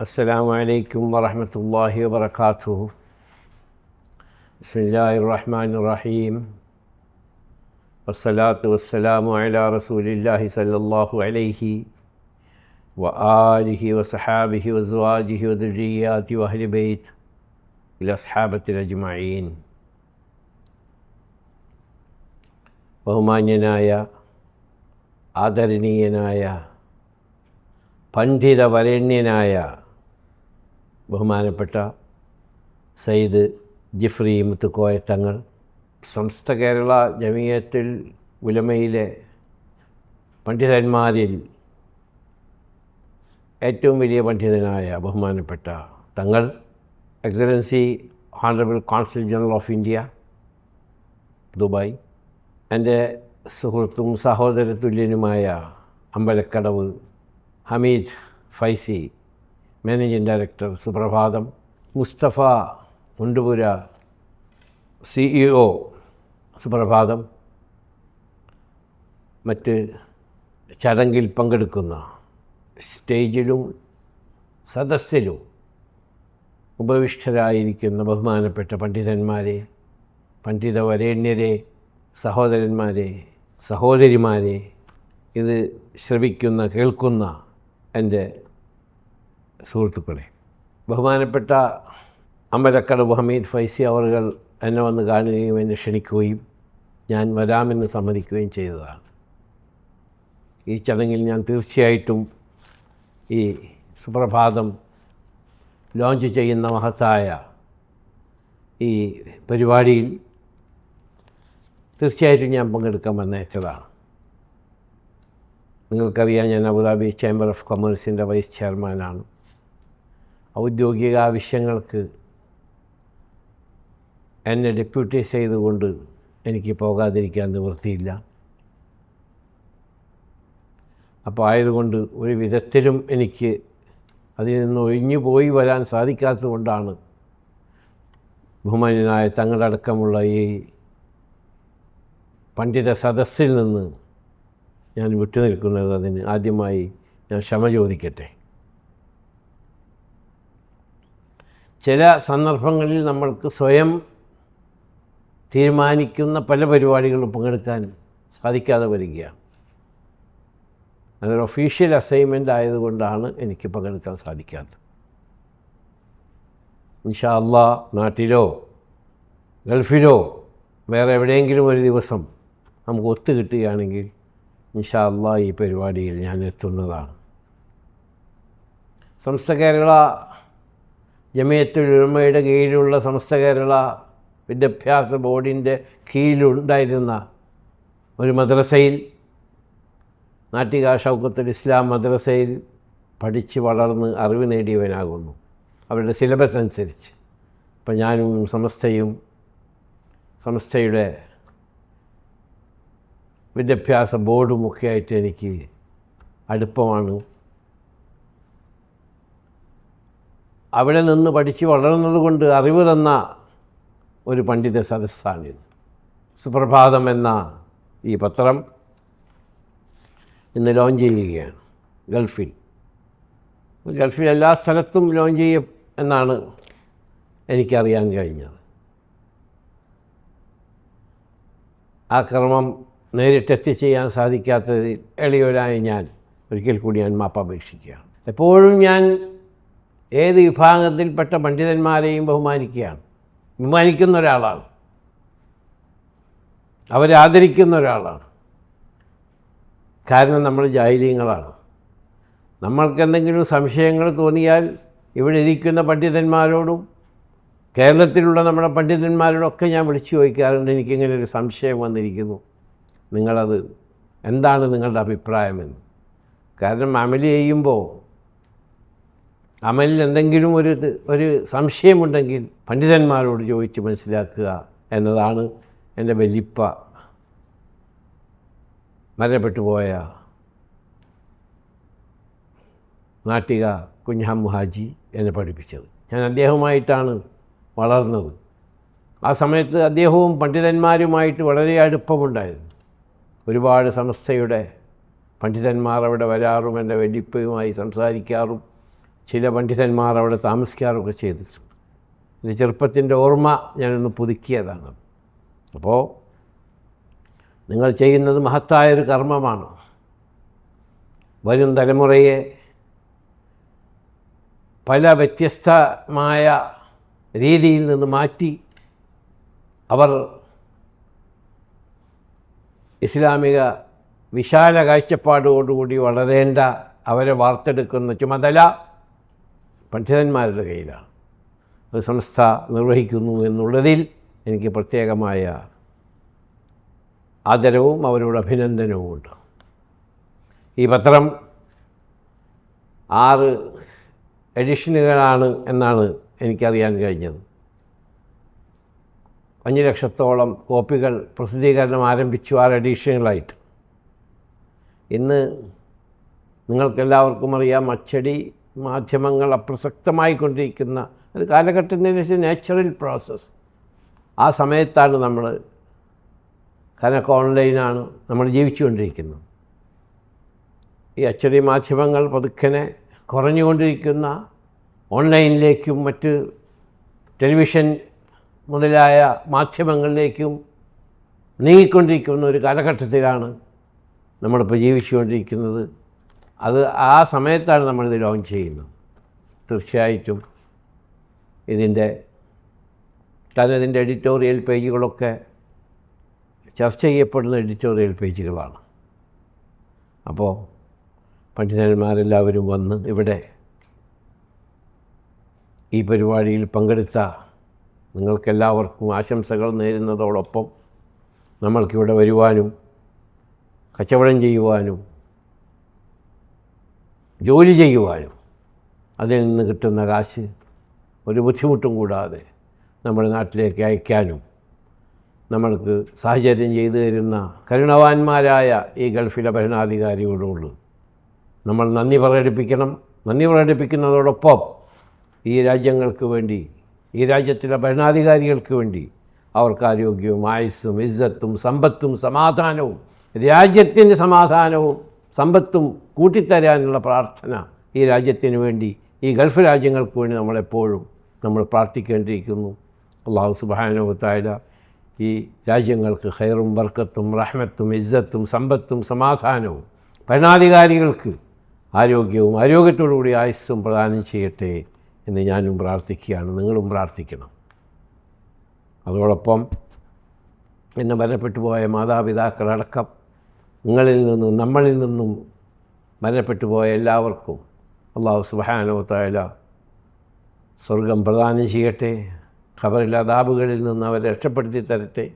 السلام عليكم ورحمة الله وبركاته بسم الله الرحمن الرحيم والصلاة والسلام على رسول الله صلى الله عليه وآله وصحابه وزواجه وذرياته وأهل بيت الأصحابة الأجمعين ബഹുമാന്യനായ ആദരണീയനായ പണ്ഡിതവരണ്യനായ ബഹുമാനപ്പെട്ട സയ്യിദ് ജിഫ്രി മുത്തുക്കോയ തങ്ങൾ സംസ്ഥ കേരള ജമീയത്തിൽ ഉലമയിലെ പണ്ഡിതന്മാരിൽ ഏറ്റവും വലിയ പണ്ഡിതനായ ബഹുമാനപ്പെട്ട തങ്ങൾ excellency honourable consul general of India Dubai എന്റെ സുഹൃത്തും സഹോദര തുല്യനുമായ Ambalakkadavu Hameed Faizy managing director Suprabhatham Mustafa മുണ്ടുപുര CEO സുപ്രഭാതം മറ്റ് ചടങ്ങിൽ പങ്കെടുക്കുന്ന സ്റ്റേജിലും സദസ്സിലും ഉപവിഷ്ടരായിരിക്കുന്ന ബഹുമാനപ്പെട്ട പണ്ഡിതന്മാരെ പണ്ഡിത വരേണ്യരെ സഹോദരന്മാരെ സഹോദരിമാരെ ഇത് ശ്രവിക്കുന്ന കേൾക്കുന്ന എന്റെ സുഹൃത്തുക്കളെ ബഹുമാനപ്പെട്ട അമലക്കടവ് ഹമീദ് ഫൈസി അവറുകൾ എന്നെ വന്ന് കാണുകയും എന്നെ ക്ഷണിക്കുകയും ഞാൻ വരാമെന്ന് സമ്മതിക്കുകയും ചെയ്തതാണ്. ഈ ചടങ്ങിൽ ഞാൻ തീർച്ചയായിട്ടും ഈ സുപ്രഭാതം ലോഞ്ച് ചെയ്യുന്ന മഹത്തായ ഈ പരിപാടിയിൽ തീർച്ചയായിട്ടും ഞാൻ പങ്കെടുക്കാൻ വന്നേച്ചതാണ്. നിങ്ങൾക്കറിയാം ഞാൻ അബുദാബി ചേംബർ ഓഫ് കൊമേഴ്സിന്റെ വൈസ് ചെയർമാനാണ് ഔദ്യോഗിക ആവശ്യങ്ങൾക്ക് എന്നെ ഡെപ്യൂട്ടി ചെയ്തുകൊണ്ട് എനിക്ക് പോകാതിരിക്കാൻ നിവൃത്തിയില്ല. അപ്പോൾ ആയതുകൊണ്ട് ഒരു വിധത്തിലും എനിക്ക് അതിൽ നിന്ന് ഒഴിഞ്ഞു പോയി വരാൻ സാധിക്കാത്തതുകൊണ്ടാണ് ബഹുമാന്യനായ തങ്ങളടക്കമുള്ള ഈ പണ്ഡിത സദസ്സിൽ നിന്ന് ഞാൻ വിട്ടുനിൽക്കുന്നത്. അതിന് ആദ്യമായി ഞാൻ ക്ഷമ ചോദിക്കട്ടെ. ചില സന്ദർഭങ്ങളിൽ നമ്മൾക്ക് സ്വയം തീരുമാനിക്കുന്ന പല പരിപാടികളും പങ്കെടുക്കാൻ സാധിക്കാതെ വരികയാണ്. അതൊരു ഒഫീഷ്യൽ അസൈൻമെന്റ് ആയതുകൊണ്ടാണ് എനിക്ക് പങ്കെടുക്കാൻ സാധിക്കാത്തത്. ഇൻഷാ അല്ലാ നാട്ടിലോ ഗൾഫിലോ വേറെ എവിടെയെങ്കിലും ഒരു ദിവസം നമുക്ക് ഒത്തു കിട്ടുകയാണെങ്കിൽ ഇൻഷാ അല്ലാ ഈ പരിപാടിയിൽ ഞാൻ എത്തുന്നതാണ്. സംസ്ഥ കേരള ജമിയത്തുൽ ഉലമയുടെ കീഴിലുള്ള സമസ്ത കേരള വിദ്യാഭ്യാസ ബോർഡിന്റെ കീഴിലുണ്ടായിരുന്ന ഒരു മദ്രസയിൽ നാട്ടിക ഷൗക്കത്തുൽ ഇസ്ലാം മദ്രസയിൽ പഠിച്ച് വളർന്ന് അറിവ് നേടിയവനാകുന്നു. അവരുടെ സിലബസ് അനുസരിച്ച്. അപ്പം ഞാനും സമസ്തയും സംസ്ഥയുടെ വിദ്യാഭ്യാസ ബോർഡുമൊക്കെ ആയിട്ട് എനിക്ക് അടുപ്പമാണ്. അവിടെ നിന്ന് പഠിച്ച് വളർന്നതുകൊണ്ട് അറിവ് തന്ന ഒരു പണ്ഡിത സദസ്സാണിത് സുപ്രഭാതം എന്ന ഈ പത്രം ഇന്ന് ലോഞ്ച് ചെയ്യുകയാണ് ഗൾഫിൽ. ഗൾഫിൽ എല്ലാ സ്ഥലത്തും ലോഞ്ച് ചെയ്യും എന്നാണ് എനിക്കറിയാൻ കഴിഞ്ഞത്. ആ ക്രമം നേരിട്ടെത്തി ചെയ്യാൻ സാധിക്കാത്തതിൽ എളിയവരായ ഞാൻ ഒരിക്കൽ കൂടി ഞാൻ മാപ്പപേക്ഷിക്കുകയാണ് എപ്പോഴും ഞാൻ ഏത് വിഭാഗത്തിൽപ്പെട്ട പണ്ഡിതന്മാരെയും ബഹുമാനിക്കുകയാണ്. ബഹുമാനിക്കുന്ന ഒരാളാണ്. അവരെ ആദരിക്കുന്ന ഒരാളാണ്. കാരണം നമ്മൾ ജാഹലീങ്ങളാണ്. നമ്മൾക്ക് എന്തെങ്കിലും സംശയങ്ങൾ തോന്നിയാൽ ഇവിടെ ഇരിക്കുന്ന പണ്ഡിതന്മാരോടും കേരളത്തിലുള്ള നമ്മുടെ പണ്ഡിതന്മാരോടൊക്കെ ഞാൻ വിളിച്ചു ചോദിക്കാറുണ്ട്. എനിക്കിങ്ങനെ ഒരു സംശയം വന്നിരിക്കുന്നു. നിങ്ങളത് എന്താണ് നിങ്ങളുടെ അഭിപ്രായമെന്ന്? കാരണം അമലി ചെയ്യുമ്പോൾ അമലിൽ എന്തെങ്കിലും ഒരു ഒരു സംശയമുണ്ടെങ്കിൽ പണ്ഡിതന്മാരോട് ചോദിച്ച് മനസ്സിലാക്കുക എന്നതാണ് എന്റെ വലിപ്പ. മരണപ്പെട്ടു പോയ നാട്ടിക കുഞ്ഞാം മുഹാജി എന്നെ പഠിപ്പിച്ചത്. ഞാൻ അദ്ദേഹവുമായിട്ടാണ് വളർന്നത്. ആ സമയത്ത് അദ്ദേഹവും പണ്ഡിതന്മാരുമായിട്ട് വളരെ അടുപ്പമുണ്ടായിരുന്നു. ഒരുപാട് സംസ്ഥയുടെ പണ്ഡിതന്മാർ അവിടെ വരാറും എന്റെ വലിപ്പയുമായി സംസാരിക്കാറും ചില പണ്ഡിതന്മാർ അവിടെ താമസിക്കാറൊക്കെ ചെയ്തിട്ടുണ്ട്. ഇത് ചെറുപ്പത്തിന്റെ ഓർമ്മ ഞാനൊന്ന് പുതുക്കിയതാണ്. അപ്പോൾ നിങ്ങൾ ചെയ്യുന്നത് മഹത്തായൊരു കർമ്മമാണ്. വരും തലമുറയെ പല വ്യത്യസ്തമായ രീതിയിൽ നിന്ന് മാറ്റി അവർ ഇസ്ലാമിക വിശാല കാഴ്ചപ്പാടോടുകൂടി വളരേണ്ട അവരെ വാർത്തെടുക്കുന്ന ചുമതല പണ്ഡിതന്മാരുടെ കയ്യിലാണ്. അത് സംസ്ഥ നിർവഹിക്കുന്നു എന്നുള്ളതിൽ എനിക്ക് പ്രത്യേകമായ ആദരവും അവരോട് അഭിനന്ദനവും ഉണ്ട്. ഈ പത്രം ആറ് എഡിഷനുകളാണ് എന്നാണ് എനിക്കറിയാൻ കഴിഞ്ഞത്. അഞ്ച് ലക്ഷത്തോളം കോപ്പികൾ പ്രസിദ്ധീകരണം ആരംഭിച്ചു ആറ് എഡിഷനുകളായിട്ട്. ഇന്ന് നിങ്ങൾക്കെല്ലാവർക്കും അറിയാം അച്ചടി മാധ്യമങ്ങൾ അപ്രസക്തമായിക്കൊണ്ടിരിക്കുന്ന ഒരു കാലഘട്ടത്തിന് നാച്ചുറൽ പ്രോസസ്സ് ആ സമയത്താണ് നമ്മൾ കനക്ക് ഓൺലൈനാണ് നമ്മൾ ജീവിച്ചുകൊണ്ടിരിക്കുന്നത്. ഈ അച്ചടി മാധ്യമങ്ങൾ പതുക്കനെ കുറഞ്ഞുകൊണ്ടിരിക്കുന്ന ഓൺലൈനിലേക്കും മറ്റ് ടെലിവിഷൻ മുതലായ മാധ്യമങ്ങളിലേക്കും നീങ്ങിക്കൊണ്ടിരിക്കുന്ന ഒരു കാലഘട്ടത്തിലാണ് നമ്മളിപ്പോൾ ജീവിച്ചുകൊണ്ടിരിക്കുന്നത്. അത് ആ സമയത്താണ് നമ്മളിത് ലോഞ്ച് ചെയ്യുന്നത്. തീർച്ചയായിട്ടും ഇതിന്റെ തനതിന്റെ എഡിറ്റോറിയൽ പേജുകളൊക്കെ ചർച്ച ചെയ്യപ്പെടുന്ന എഡിറ്റോറിയൽ പേജുകളാണ്. അപ്പോൾ പണ്ഡിതന്മാരെല്ലാവരും വന്ന് ഇവിടെ ഈ പരിപാടിയിൽ പങ്കെടുത്ത നിങ്ങൾക്കെല്ലാവർക്കും ആശംസകൾ നേരുന്നതോടൊപ്പം നമ്മൾക്കിവിടെ വരുവാനും കച്ചവടം ചെയ്യുവാനും ജോലി ചെയ്യുവാനും അതിൽ നിന്ന് കിട്ടുന്ന കാശ് ഒരു ബുദ്ധിമുട്ടും കൂടാതെ നമ്മുടെ നാട്ടിലേക്ക് അയക്കാനും നമ്മൾക്ക് സാഹചര്യം ചെയ്തു തരുന്ന കരുണവാന്മാരായ ഈ ഗൾഫിലെ ഭരണാധികാരികളോട് നമ്മൾ നന്ദി പ്രകടിപ്പിക്കണം. നന്ദി പ്രകടിപ്പിക്കുന്നതോടൊപ്പം ഈ രാജ്യങ്ങൾക്ക് വേണ്ടി ഈ രാജ്യത്തിലെ ഭരണാധികാരികൾക്ക് വേണ്ടി അവർക്ക് ആരോഗ്യവും ആയുസ്സും ഇജ്ജത്തും സമ്പത്തും സമാധാനവും രാജ്യത്തിന്റെ സമാധാനവും സമ്പത്തും കൂട്ടിത്തരാനുള്ള പ്രാർത്ഥന ഈ രാജ്യത്തിന് വേണ്ടി ഈ ഗൾഫ് രാജ്യങ്ങൾക്ക് വേണ്ടി നമ്മളെപ്പോഴും നമ്മൾ പ്രാർത്ഥിക്കേണ്ടിയിരിക്കുന്നു. അള്ളാഹു സുബാനുവത്തായ ഈ രാജ്യങ്ങൾക്ക് ഖൈറും വർക്കത്തും റഹ്മത്തും ഇജ്ജത്തും സമ്പത്തും സമാധാനവും ഭരണാധികാരികൾക്ക് ആരോഗ്യവും ആരോഗ്യത്തോടുകൂടി ആയുസ്സും പ്രദാനം ചെയ്യട്ടെ എന്ന് ഞാനും പ്രാർത്ഥിക്കുകയാണ്. നിങ്ങളും പ്രാർത്ഥിക്കണം. അതോടൊപ്പം എന്നെ മരണപ്പെട്ടു പോയ മാതാപിതാക്കളടക്കം നിങ്ങളിൽ നിന്നും നമ്മളിൽ നിന്നും മരണപ്പെട്ടു പോയ എല്ലാവർക്കും അള്ളാഹു സുബാനോത്തായ സ്വർഗം പ്രദാനം ചെയ്യട്ടെ ഖബറില്ലാതാബുകളിൽ നിന്ന് അവരെ രക്ഷപ്പെടുത്തി തരട്ടെ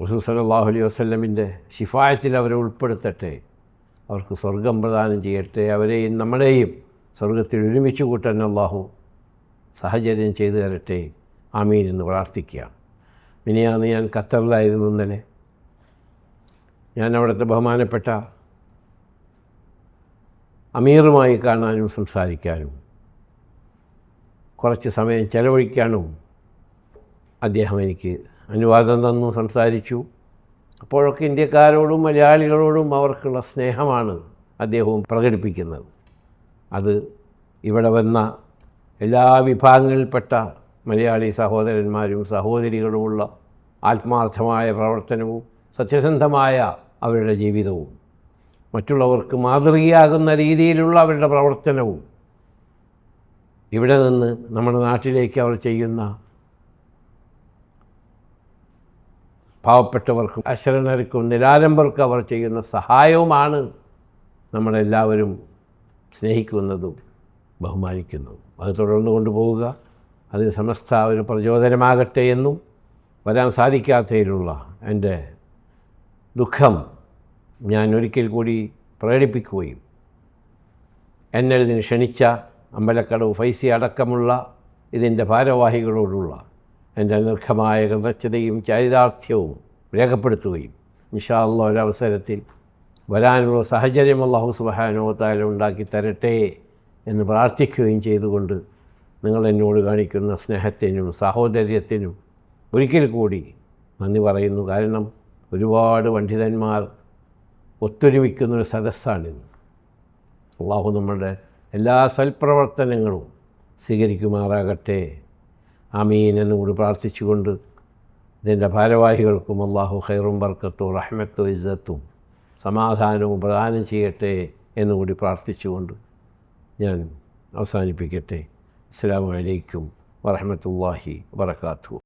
റസൂൽ സലാഹു അലൈഹി വസ്ലമിന്റെ ശിഫായത്തിൽ അവരെ ഉൾപ്പെടുത്തട്ടെ അവർക്ക് സ്വർഗം പ്രദാനം ചെയ്യട്ടെ അവരെയും നമ്മളെയും സ്വർഗത്തിൽ ഒരുമിച്ച് കൂട്ടാൻ അള്ളാഹു സാഹചര്യം ചെയ്തു തരട്ടെ. ആമീൻ എന്ന് പ്രാർത്ഥിക്കുകയാണ് മിനിയാന്ന് ഞാൻ ഖത്തറിലായിരുന്നു ഇന്നലെ. ഞാൻ അവിടുത്തെ ബഹുമാനപ്പെട്ട അമീറുമായി കാണാനും സംസാരിക്കാനും കുറച്ച് സമയം ചെലവഴിക്കാനും അദ്ദേഹം എനിക്ക് അനുവാദം തന്നു സംസാരിച്ചു. അപ്പോഴൊക്കെ ഇന്ത്യക്കാരോടും മലയാളികളോടും അവർക്കുള്ള സ്നേഹമാണ് അദ്ദേഹവും പ്രകടിപ്പിക്കുന്നത്. അത് ഇവിടെ വന്ന എല്ലാ വിഭാഗങ്ങളിൽപ്പെട്ട മലയാളി സഹോദരന്മാരും സഹോദരികളുമുള്ള ആത്മാർത്ഥമായ പ്രവർത്തനവും സത്യസന്ധമായ അവരുടെ ജീവിതവും മറ്റുള്ളവർക്ക് മാതൃകയാകുന്ന രീതിയിലുള്ള അവരുടെ പ്രവർത്തനവും. ഇവിടെ നിന്ന് നമ്മുടെ നാട്ടിലേക്ക് അവർ ചെയ്യുന്ന പാവപ്പെട്ടവർക്കും അശരണർക്കും നിരാലംബർക്കും അവർ ചെയ്യുന്ന സഹായവുമാണ് നമ്മളെല്ലാവരും സ്നേഹിക്കുന്നതും ബഹുമാനിക്കുന്നതും. അത് തുടർന്ന് കൊണ്ടുപോവുക. അതിന് സമസ്ത ഒരു പ്രചോദനമാകട്ടെ എന്നും വരാൻ സാധിക്കാത്തതിലുള്ള എന്റെ ദുഃഖം ഞാൻ ഒരിക്കൽ കൂടി പ്രകടിപ്പിക്കുകയും എന്നെ ഇതിന് ക്ഷണിച്ച അമ്പലക്കടവ് ഫൈസി അടക്കമുള്ള ഇതിന്റെ ഭാരവാഹികളോടുള്ള എന്റെ നിർഘമായ കൃതജ്ഞതയും ചാരിതാർത്ഥ്യവും രേഖപ്പെടുത്തുകയും നിഷാള്ള ഒരവസരത്തിൽ വരാനുള്ള സാഹചര്യം അള്ളാഹു സുബാനോത്തായാലും ഉണ്ടാക്കി തരട്ടെ എന്ന് പ്രാർത്ഥിക്കുകയും ചെയ്തുകൊണ്ട് നിങ്ങൾ എന്നോട് കാണിക്കുന്ന സ്നേഹത്തിനും സാഹോദര്യത്തിനും ഒരിക്കൽ കൂടി നന്ദി പറയുന്നു. കാരണം ഒരുപാട് പണ്ഡിതന്മാർ ഒത്തൊരുമിക്കുന്നൊരു സദസ്സാണിത്. അള്ളാഹു നമ്മളുടെ എല്ലാ സൽപ്രവർത്തനങ്ങളും സ്വീകരിക്കുമാറാകട്ടെ. ആമീൻ എന്നുകൂടി പ്രാർത്ഥിച്ചുകൊണ്ട് ഇതിന്റെ ഭാരവാഹികൾക്കും അള്ളാഹു ഖൈറും ബർക്കത്തും റഹ്മത്തും ഇസ്സത്തും സമാധാനവും പ്രദാനം ചെയ്യട്ടെ എന്നുകൂടി പ്രാർത്ഥിച്ചുകൊണ്ട് ഞാൻ അവസാനിപ്പിക്കട്ടെ. അസ്സാം വലൈക്കും വറഹമത്തല്ലാഹി